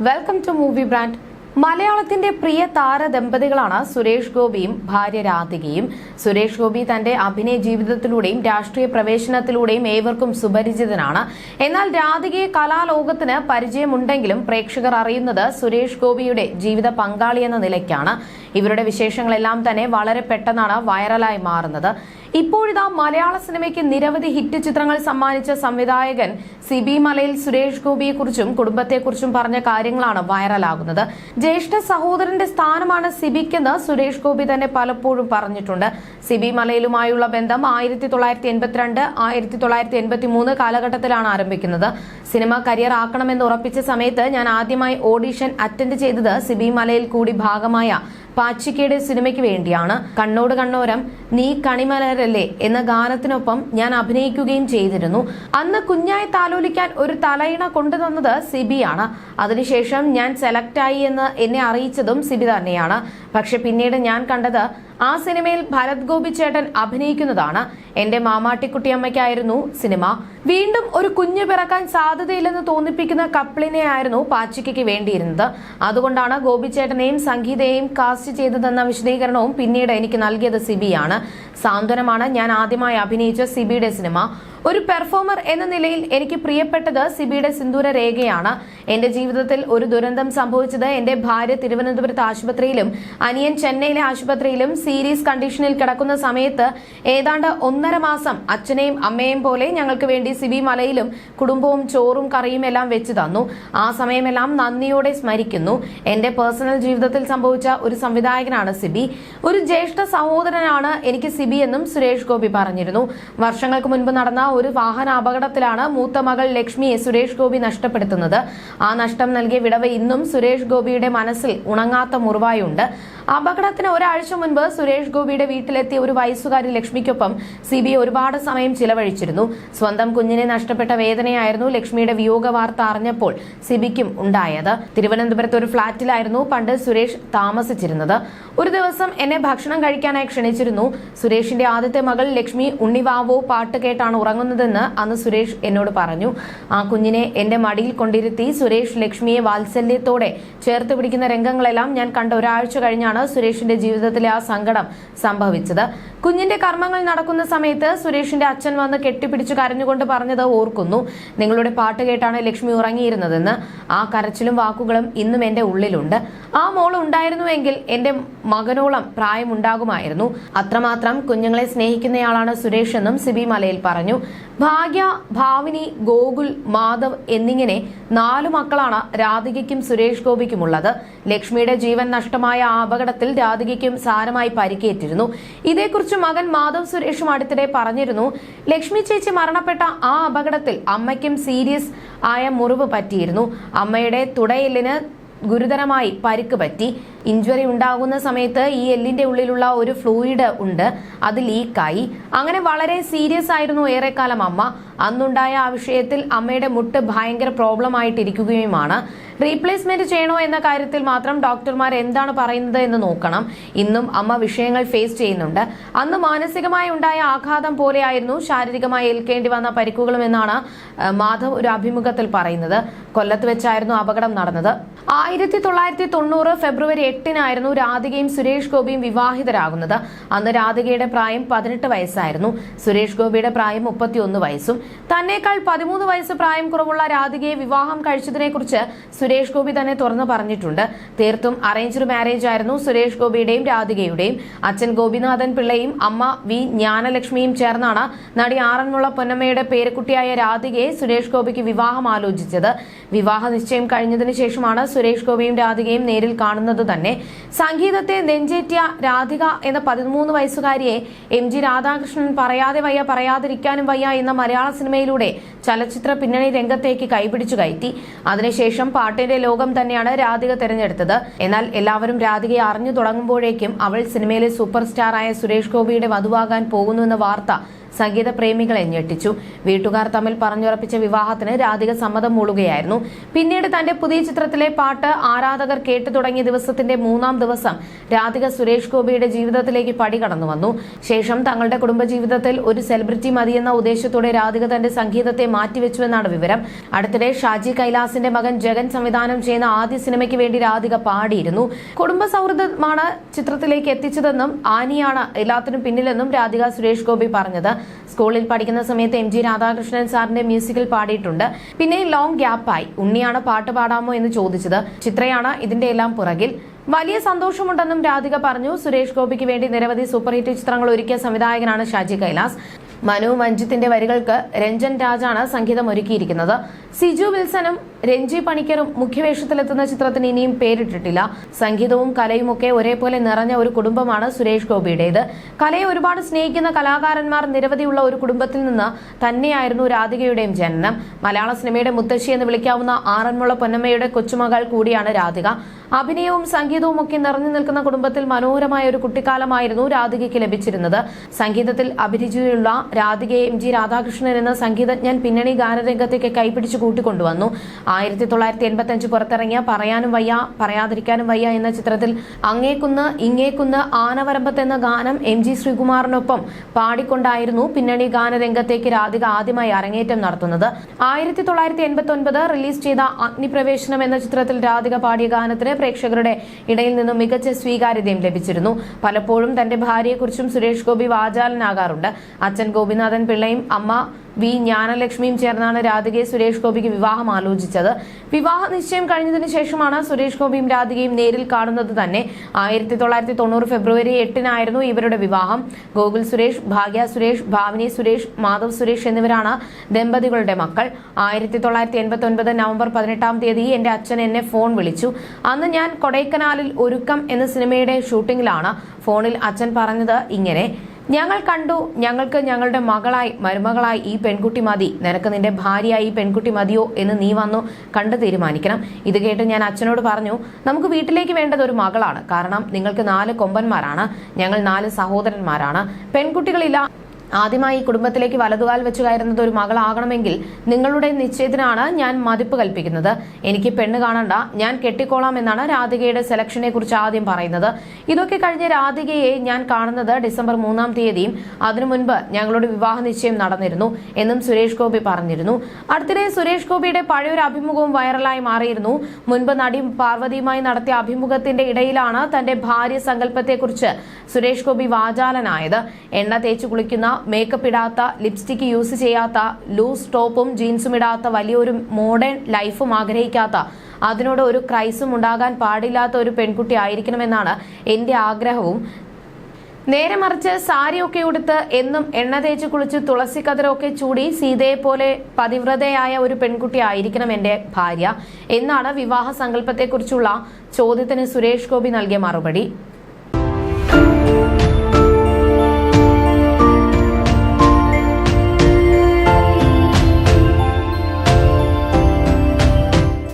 Welcome to movie brand മലയാളത്തിന്റെ പ്രിയ താര ദമ്പതികളാണ് സുരേഷ് ഗോപിയും ഭാര്യ രാധികയും. സുരേഷ് ഗോപി തന്റെ അഭിനയ ജീവിതത്തിലൂടെയും രാഷ്ട്രീയ പ്രവേശനത്തിലൂടെയും ഏവർക്കും സുപരിചിതനാണ്. എന്നാൽ രാധികയെ കലാലോകത്തിന് പരിചയമുണ്ടെങ്കിലും പ്രേക്ഷകർ അറിയുന്നത് സുരേഷ് ഗോപിയുടെ ജീവിത പങ്കാളിയെന്ന നിലയ്ക്കാണ്. ഇവരുടെ വിശേഷങ്ങളെല്ലാം തന്നെ വളരെ പെട്ടെന്നാണ് വൈറലായി മാറുന്നത്. ഇപ്പോഴിതാ മലയാള സിനിമയ്ക്ക് നിരവധി ഹിറ്റ് ചിത്രങ്ങൾ സമ്മാനിച്ച സംവിധായകൻ സി ബി മലയിൽ സുരേഷ് ഗോപിയെക്കുറിച്ചും കുടുംബത്തെക്കുറിച്ചും പറഞ്ഞ കാര്യങ്ങളാണ് വൈറലാകുന്നത്. ജ്യേഷ്ഠ സഹോദരന്റെ സ്ഥാനമാണ് സിബിക്കെന്ന് സുരേഷ് ഗോപി തന്നെ പലപ്പോഴും പറഞ്ഞിട്ടുണ്ട്. സിബി മലയിലുമായുള്ള ബന്ധം ആയിരത്തി തൊള്ളായിരത്തി എൺപത്തിരണ്ട് ആയിരത്തി തൊള്ളായിരത്തി എൺപത്തി മൂന്ന് കാലഘട്ടത്തിലാണ് ആരംഭിക്കുന്നത്. സിനിമ കരിയർ ആക്കണമെന്ന് ഉറപ്പിച്ച സമയത്ത് ഞാൻ ആദ്യമായി ഓഡിഷൻ അറ്റൻഡ് ചെയ്തത് സിബി മലയിൽ കൂടി ഭാഗമായ പാച്ചിക്കയുടെ സിനിമയ്ക്ക് വേണ്ടിയാണ് കണ്ണോട് കണ്ണോരം നീ കണിമലരല്ലേ എന്ന ഗാനത്തിനൊപ്പം ഞാൻ അഭിനയിക്കുകയും ചെയ്തിരുന്നു. അന്ന് കുഞ്ഞായി താലോലിക്കാൻ ഒരു തലയിണ കൊണ്ടുതന്നത് ആണ്. അതിനുശേഷം ഞാൻ സെലക്ട് ആയി എന്ന് എന്നെ അറിയിച്ചതും സിബി തന്നെയാണ്. പക്ഷെ പിന്നീട് ഞാൻ കണ്ടത് ആ സിനിമയിൽ ഭരത് ഗോപി ചേട്ടൻ അഭിനയിക്കുന്നതാണ്. എന്റെ മാമാട്ടിക്കുട്ടിയമ്മയ്ക്കായിരുന്നു സിനിമ. വീണ്ടും ഒരു കുഞ്ഞു പിറക്കാൻ സാധ്യതയില്ലെന്ന് തോന്നിപ്പിക്കുന്ന കപ്പിളിനെയായിരുന്നു പാച്ചിക്കയ്ക്ക് വേണ്ടിയിരുന്നത്. അതുകൊണ്ടാണ് ഗോപിച്ചേട്ടനെയും സംഗീതയെയും കാസ്റ്റ് ചെയ്തതെന്ന വിശദീകരണവും പിന്നീട് എനിക്ക് നൽകിയത് സിബിയാണ്. സാന്ത്വനമാണ് ഞാൻ ആദ്യമായി അഭിനയിച്ച സിബിയുടെ സിനിമ. ഒരു പെർഫോമർ എന്ന നിലയിൽ എനിക്ക് പ്രിയപ്പെട്ടത് സിബിയുടെ സിന്ദൂര രേഖയാണ്. എന്റെ ജീവിതത്തിൽ ഒരു ദുരന്തം സംഭവിച്ചത് എന്റെ ഭാര്യ തിരുവനന്തപുരത്ത് ആശുപത്രിയിലും അനിയൻ ചെന്നൈയിലെ ആശുപത്രിയിലും സീരിയസ് കണ്ടീഷനിൽ കിടക്കുന്ന സമയത്ത് ഏതാണ്ട് ഒന്നര മാസം അച്ഛനെയും അമ്മയെയും പോലെ ഞങ്ങൾക്ക് വേണ്ടി സിബി മലയിലും കുടുംബവും ചോറും കറിയും എല്ലാം വെച്ച് തന്നു. ആ സമയമെല്ലാം നന്ദിയോടെ സ്മരിക്കുന്നു. എന്റെ പേഴ്സണൽ ജീവിതത്തിൽ സംഭവിച്ച ഒരു സംവിധായകനാണ് സിബി. ഒരു ജ്യേഷ്ഠ സഹോദരനാണ് എനിക്ക് സിബി എന്നും സുരേഷ് ഗോപി പറഞ്ഞിരുന്നു. വർഷങ്ങൾക്ക് മുൻപ് നടന്ന ഒരു വാഹന അപകടത്തിലാണ് മൂത്ത മകൾ ലക്ഷ്മിയെ സുരേഷ് ഗോപി നഷ്ടപ്പെടുത്തുന്നത്. ആ നഷ്ടം നൽകിയ വിടവ് ഇന്നും സുരേഷ് ഗോപിയുടെ മനസ്സിൽ ഉണങ്ങാത്ത മുറിവായുണ്ട്. അപകടത്തിന് ഒരാഴ്ച മുൻപ് സുരേഷ് ഗോപിയുടെ വീട്ടിലെത്തിയ ഒരു വയസ്സുകാരി ലക്ഷ്മിക്കൊപ്പം സിബി ഒരുപാട് സമയം ചിലവഴിച്ചിരുന്നു. സ്വന്തം കുഞ്ഞിനെ നഷ്ടപ്പെട്ട വേദനയായിരുന്നു ലക്ഷ്മിയുടെ വിയോഗ വാർത്ത അറിഞ്ഞപ്പോൾ സിബിക്കും ഉണ്ടായത്. തിരുവനന്തപുരത്ത് ഒരു ഫ്ളാറ്റിലായിരുന്നു പണ്ട് സുരേഷ് താമസിച്ചിരുന്നത്. ഒരു ദിവസം എന്നെ ഭക്ഷണം കഴിക്കാനായി ക്ഷണിച്ചിരുന്നു. സുരേഷിന്റെ ആദ്യത്തെ മകൾ ലക്ഷ്മി ഉണ്ണിവാവോ പാട്ട് കേട്ടാണ് ഉറങ്ങുന്നതെന്ന് അന്ന് സുരേഷ് എന്നോട് പറഞ്ഞു. ആ കുഞ്ഞിനെ എന്റെ മടിയിൽ കൊണ്ടിരുത്തി സുരേഷ് ലക്ഷ്മിയെ വാത്സല്യത്തോടെ ചേർത്ത് പിടിക്കുന്ന രംഗങ്ങളെല്ലാം ഞാൻ കണ്ട ഒരാഴ്ച കഴിഞ്ഞാണ് സുരേഷിന്റെ ജീവിതത്തിലെ ആ സങ്കടം സംഭവിച്ചത്. കുഞ്ഞിന്റെ കർമ്മങ്ങൾ നടക്കുന്ന സമയത്ത് സുരേഷിന്റെ അച്ഛൻ വന്ന് കെട്ടിപ്പിടിച്ചു കരഞ്ഞുകൊണ്ട് പറഞ്ഞത് ഓർക്കുന്നു. നിങ്ങളുടെ പാട്ട് കേട്ടാണ് ലക്ഷ്മി ഉറങ്ങിയിരുന്നതെന്ന്. ആ കരച്ചിലും വാക്കുകളും ഇന്നും എന്റെ ഉള്ളിലുണ്ട്. ആ മോൾ ഉണ്ടായിരുന്നുവെങ്കിൽ എന്റെ മകനോളം പ്രായമുണ്ടാകുമായിരുന്നു. അത്രമാത്രം കുഞ്ഞുങ്ങളെ സ്നേഹിക്കുന്നയാളാണ് സുരേഷ് എന്നും സിബി മലയിൽ പറഞ്ഞു. ഭാഗ്യ ഭാവിനി ഗോകുൽ മാധവ് എന്നിങ്ങനെ നാലു മക്കളാണ് രാധികയ്ക്കും സുരേഷ് ഗോപിക്കുമുള്ളത്. ലക്ഷ്മിയുടെ ജീവൻ നഷ്ടമായ അപകടത്തിൽ രാധികയ്ക്കും സാരമായി പരിക്കേറ്റിരുന്നു. ഇതേക്കുറിച്ച് മകൻ മാധവ് സുരേഷും അടുത്തിടെ പറഞ്ഞിരുന്നു ലക്ഷ്മി ചേച്ചി മരണപ്പെട്ട ആ അപകടത്തിൽ അമ്മയ്ക്കും സീരിയസ് ആയ മുറിവ് പറ്റിയിരുന്നു. അമ്മയുടെ തുടയെല്ലിന് ഗുരുതരമായി പരിക്ക് പറ്റി. ഇഞ്ചുറി ഉണ്ടാകുന്ന സമയത്ത് ഈ എല്ലിന്റെ ഉള്ളിലുള്ള ഒരു ഫ്ലൂയിഡ് ഉണ്ട്. അത് ലീക്കായി. അങ്ങനെ വളരെ സീരിയസ് ആയിരുന്നു ഏറെക്കാലം അമ്മ. അന്നുണ്ടായ ആ വിഷയത്തിൽ അമ്മയുടെ മുട്ട് ഭയങ്കര പ്രോബ്ലം ആയിട്ടിരിക്കുകയുമാണ്. റീപ്ലേസ്മെന്റ് ചെയ്യണോ എന്ന കാര്യത്തിൽ മാത്രം ഡോക്ടർമാർ എന്താണ് പറയുന്നത് എന്ന് നോക്കണം. ഇന്നും അമ്മ വിഷയങ്ങൾ ഫേസ് ചെയ്യുന്നുണ്ട്. അന്ന് മാനസികമായി ഉണ്ടായ ആഘാതം പോലെയായിരുന്നു ശാരീരികമായി ഏൽക്കേണ്ടി വന്ന പരിക്കുകളും എന്നാണ് മാധവ് ഒരു അഭിമുഖത്തിൽ പറയുന്നത്. കൊല്ലത്ത് വെച്ചായിരുന്നു അപകടം നടന്നത്. ആയിരത്തി തൊള്ളായിരത്തി തൊണ്ണൂറ് ഫെബ്രുവരി എട്ടിനായിരുന്നു രാധികയും സുരേഷ് ഗോപിയും വിവാഹിതരാകുന്നത്. അന്ന് രാധികയുടെ പ്രായം പതിനെട്ട് വയസ്സായിരുന്നു. സുരേഷ് ഗോപിയുടെ പ്രായം മുപ്പത്തിയൊന്ന് വയസ്സും. തന്നെക്കാൾ പതിമൂന്ന് വയസ്സ് പ്രായം കുറവുള്ള രാധികയെ വിവാഹം കഴിച്ചതിനെ കുറിച്ച് സുരേഷ് ഗോപി തന്നെ തുറന്നു പറഞ്ഞിട്ടുണ്ട്. തീർത്തും അറേഞ്ച്ഡ് മാരേജ് ആയിരുന്നു സുരേഷ് ഗോപിയുടെയും രാധികയുടെയും. അച്ഛൻ ഗോപിനാഥൻ പിള്ളയും അമ്മ വി ജ്ഞാനലക്ഷ്മിയും ചേർന്നാണ് നടി ആറന്മുള പൊന്നമ്മയുടെ പേരക്കുട്ടിയായ രാധികയെ സുരേഷ് ഗോപിക്ക് വിവാഹം ആലോചിച്ചത്. വിവാഹ നിശ്ചയം കഴിഞ്ഞതിന് ശേഷമാണ് സുരേഷ് ഗോപിയും രാധികയും നേരിൽ കാണുന്നത് തന്നെ. സംഗീതത്തെ നെഞ്ചേറ്റിയ രാധിക എന്ന പതിമൂന്ന് വയസ്സുകാരിയെ എം ജി രാധാകൃഷ്ണൻ പറയാതെ വയ്യ പറയാതിരിക്കാനും വയ്യ എന്ന മലയാള സിനിമയിലൂടെ ചലച്ചിത്ര പിന്നണി രംഗത്തേക്ക് കൈപിടിച്ചു കയറ്റി. അതിനുശേഷം പാട്ടിന്റെ ലോകം തന്നെയാണ് രാധിക തിരഞ്ഞെടുത്തത്. എന്നാൽ എല്ലാവരും രാധികയെ അറിഞ്ഞു തുടങ്ങുമ്പോഴേക്കും അവൾ സിനിമയിലെ സൂപ്പർ സ്റ്റാറായ സുരേഷ് ഗോപിയുടെ വധുവാകാൻ പോകുന്നുവെന്ന വാർത്ത സംഗീത പ്രേമികളെ ഞെട്ടിച്ചു. വീട്ടുകാർ തമ്മിൽ പറഞ്ഞുറപ്പിച്ച വിവാഹത്തിന് രാധിക സമ്മതം മൂളുകയായിരുന്നു. പിന്നീട് തന്റെ പുതിയ ചിത്രത്തിലെ പാട്ട് ആരാധകർ കേട്ടു തുടങ്ങിയ ദിവസത്തിന്റെ മൂന്നാം ദിവസം രാധിക സുരേഷ് ഗോപിയുടെ ജീവിതത്തിലേക്ക് പടി കടന്നു വന്നു. ശേഷം തങ്ങളുടെ കുടുംബജീവിതത്തിൽ ഒരു സെലിബ്രിറ്റി മതിയെന്ന ഉദ്ദേശത്തോടെ രാധിക തന്റെ സംഗീതത്തെ മാറ്റിവെച്ചുവെന്നാണ് വിവരം. അടുത്തിടെ ഷാജി കൈലാസിന്റെ മകൻ ജഗൻ സംവിധാനം ചെയ്യുന്ന ആദ്യ സിനിമയ്ക്ക് വേണ്ടി രാധിക പാടിയിരുന്നു. കുടുംബ സൗഹൃദമാണ് ചിത്രത്തിലേക്ക് എത്തിച്ചതെന്നും ആനിയാണ് എല്ലാത്തിനും പിന്നിലെന്നും രാധിക സുരേഷ് ഗോപി പറഞ്ഞത്. സ്കൂളിൽ പഠിക്കുന്ന സമയത്ത് എം ജി രാധാകൃഷ്ണൻ സാറിന്റെ മ്യൂസിക്കിൽ പാടിയിട്ടുണ്ട്. പിന്നെ ലോങ് ഗ്യാപ്പായി ഉണ്ണിയാണ് പാട്ട് പാടാമോ എന്ന് ചോദിച്ചത്. ചിത്രയാണ് ഇതിന്റെ എല്ലാം പുറകിൽ. വലിയ സന്തോഷമുണ്ടെന്നും രാധിക പറഞ്ഞു. സുരേഷ് ഗോപിക്ക് വേണ്ടി നിരവധി സൂപ്പർ ഹിറ്റ് ചിത്രങ്ങൾ ഒരുക്കിയ സംവിധായകനാണ് ഷാജി കൈലാസ്. മനു മഞ്ജിത്തിന്റെ വരികൾക്ക് രഞ്ജൻ രാജാണ് സംഗീതം ഒരുക്കിയിരിക്കുന്നത്. സിജു വിൽസനും രഞ്ജി പണിക്കറും മുഖ്യവേഷത്തിലെത്തുന്ന ചിത്രത്തിന് ഇനിയും പേരിട്ടിട്ടില്ല. സംഗീതവും കലയും ഒക്കെ ഒരേപോലെ നിറഞ്ഞ ഒരു കുടുംബമാണ് സുരേഷ് ഗോപിയുടേത്. കലയെ ഒരുപാട് സ്നേഹിക്കുന്ന കലാകാരന്മാർ നിരവധിയുള്ള ഒരു കുടുംബത്തിൽ നിന്ന് തന്നെയായിരുന്നു രാധികയുടെയും ജനനം. മലയാള സിനിമയുടെ മുത്തശ്ശി എന്ന് വിളിക്കാവുന്ന ആറന്മുള പൊന്നമ്മയുടെ കൊച്ചുമകൾ കൂടിയാണ് രാധിക. അഭിനയവും സംഗീതവും ഒക്കെ നിറഞ്ഞു നിൽക്കുന്ന കുടുംബത്തിൽ മനോഹരമായ ഒരു കുട്ടിക്കാലമായിരുന്നു രാധികയ്ക്ക് ലഭിച്ചിരുന്നത്. സംഗീതത്തിൽ അഭിരുചിയുള്ള രാധികയെ എം ജി രാധാകൃഷ്ണൻ എന്ന സംഗീതജ്ഞൻ പിന്നണി ഗാനരംഗത്തേക്ക് കൈപിടിച്ചു കൂട്ടിക്കൊണ്ടുവന്നു. ആയിരത്തി തൊള്ളായിരത്തി എൺപത്തി അഞ്ച് പുറത്തിറങ്ങിയ പറയാനും വയ്യ പറയാതിരിക്കാനും വയ്യ എന്ന ചിത്രത്തിൽ അങ്ങേക്കുന്ന് ഇങ്ങേക്കുന്ന് ആനവരമ്പത്ത് എന്ന ഗാനം എം ജി ശ്രീകുമാറിനൊപ്പം പാടിക്കൊണ്ടായിരുന്നു പിന്നണി ഗാനരംഗത്തേക്ക് രാധിക ആദ്യമായി അരങ്ങേറ്റം നടത്തുന്നത്. ആയിരത്തി തൊള്ളായിരത്തി എൺപത്തി ഒൻപത് റിലീസ് ചെയ്ത അഗ്നിപ്രവേശനം എന്ന ചിത്രത്തിൽ രാധിക പാടിയ ഗാനത്തിന് പ്രേക്ഷകരുടെ ഇടയിൽ നിന്നും മികച്ച സ്വീകാര്യതയും ലഭിച്ചിരുന്നു. പലപ്പോഴും തന്റെ ഭാര്യയെക്കുറിച്ചും സുരേഷ് ഗോപി വാചാലനാകാറുണ്ട്. അച്ഛൻ ഗോപിനാഥൻ പിള്ളയും അമ്മ വി ജ്ഞാനലക്ഷ്മിയും ചേർന്നാണ് രാധികയെ സുരേഷ് ഗോപിക്ക് വിവാഹം ആലോചിച്ചത്. വിവാഹ നിശ്ചയം കഴിഞ്ഞതിന് ശേഷമാണ് സുരേഷ് ഗോപിയും രാധികയും നേരിൽ കാണുന്നത് തന്നെ. ആയിരത്തി തൊള്ളായിരത്തി തൊണ്ണൂറ് ഫെബ്രുവരി എട്ടിനായിരുന്നു ഇവരുടെ വിവാഹം. ഗോകുൽ സുരേഷ് ഭാഗ്യ സുരേഷ് ഭാവിനി സുരേഷ് മാധവ് സുരേഷ് എന്നിവരാണ് ദമ്പതികളുടെ മക്കൾ. ആയിരത്തി തൊള്ളായിരത്തി എൺപത്തി ഒൻപത് നവംബർ പതിനെട്ടാം തീയതി എന്റെ അച്ഛൻ എന്നെ ഫോൺ വിളിച്ചു. അന്ന് ഞാൻ കൊടൈക്കനാലിൽ ഒരുക്കം എന്ന സിനിമയുടെ ഷൂട്ടിംഗിലാണ് ഫോണിൽ അച്ഛൻ പറഞ്ഞത് ഇങ്ങനെ ഞങ്ങൾ കണ്ടു. ഞങ്ങൾക്ക് ഞങ്ങളുടെ മകളായി മരുമകളായി ഈ പെൺകുട്ടി മതി. നിനക്ക് നിന്റെ ഭാര്യയായി ഈ പെൺകുട്ടി മതിയോ എന്ന് നീ വന്നു കണ്ട് തീരുമാനിക്കണം. ഇത് കേട്ട് ഞാൻ അച്ഛനോട് പറഞ്ഞു നമുക്ക് വീട്ടിലേക്ക് വേണ്ടത് ഒരു മകളാണ്. കാരണം നിങ്ങൾക്ക് നാല് കൊമ്പന്മാരാണ്. ഞങ്ങൾ നാല് സഹോദരന്മാരാണ്. പെൺകുട്ടികളില്ല ആദ്യമായി ഈ കുടുംബത്തിലേക്ക് വലതുകാൽ വെച്ചു കയറുന്നത് ഒരു മകളാകണമെങ്കിൽ നിങ്ങളുടെ നിശ്ചയത്തിനാണ് ഞാൻ മതിപ്പ് കൽപ്പിക്കുന്നത്. എനിക്ക് പെണ്ണ് കാണണ്ട. ഞാൻ കെട്ടിക്കോളാം എന്നാണ് രാധികയുടെ സെലക്ഷനെ കുറിച്ച് ആദ്യം പറയുന്നത്. ഇതൊക്കെ കഴിഞ്ഞ രാധികയെ ഞാൻ കാണുന്നത് ഡിസംബർ മൂന്നാം തീയതിയും അതിനു മുൻപ് ഞങ്ങളുടെ വിവാഹ നിശ്ചയം നടന്നിരുന്നു എന്നും സുരേഷ് ഗോപി പറഞ്ഞിരുന്നു. അടുത്തിടെ സുരേഷ് ഗോപിയുടെ പഴയൊരു അഭിമുഖവും വൈറലായി മാറിയിരുന്നു. മുൻപ് നടി പാർവതിയുമായി നടത്തിയ അഭിമുഖത്തിന്റെ ഇടയിലാണ് തന്റെ ഭാര്യ സങ്കല്പത്തെക്കുറിച്ച് സുരേഷ് ഗോപി വാചാലനായത്. എണ്ണ തേച്ച് കുളിക്കുന്ന മേക്കപ്പ് ഇടാത്ത ലിപ്സ്റ്റിക് യൂസ് ചെയ്യാത്ത ലൂസ് ടോപ്പും ജീൻസും ഇടാത്ത വലിയൊരു മോഡേൺ ലൈഫും ആഗ്രഹിക്കാത്ത അതിനോട് ഒരു ക്രൈസും ഉണ്ടാകാൻ പാടില്ലാത്ത ഒരു പെൺകുട്ടി ആയിരിക്കണമെന്നാണ് എന്റെ ആഗ്രഹവും. നേരെ മറിച്ച് സാരിയൊക്കെ ഉടുത്ത് എന്നും എണ്ണ തേച്ച് കുളിച്ച് തുളസി കതിരൊക്കെ ചൂടി സീതയെ പോലെ പതിവ്രതയായ ഒരു പെൺകുട്ടി ആയിരിക്കണം എന്റെ ഭാര്യ. എന്നാണ് വിവാഹ സങ്കല്പത്തെക്കുറിച്ചുള്ള ചോദ്യത്തിന് സുരേഷ് ഗോപി നൽകിയ മറുപടി.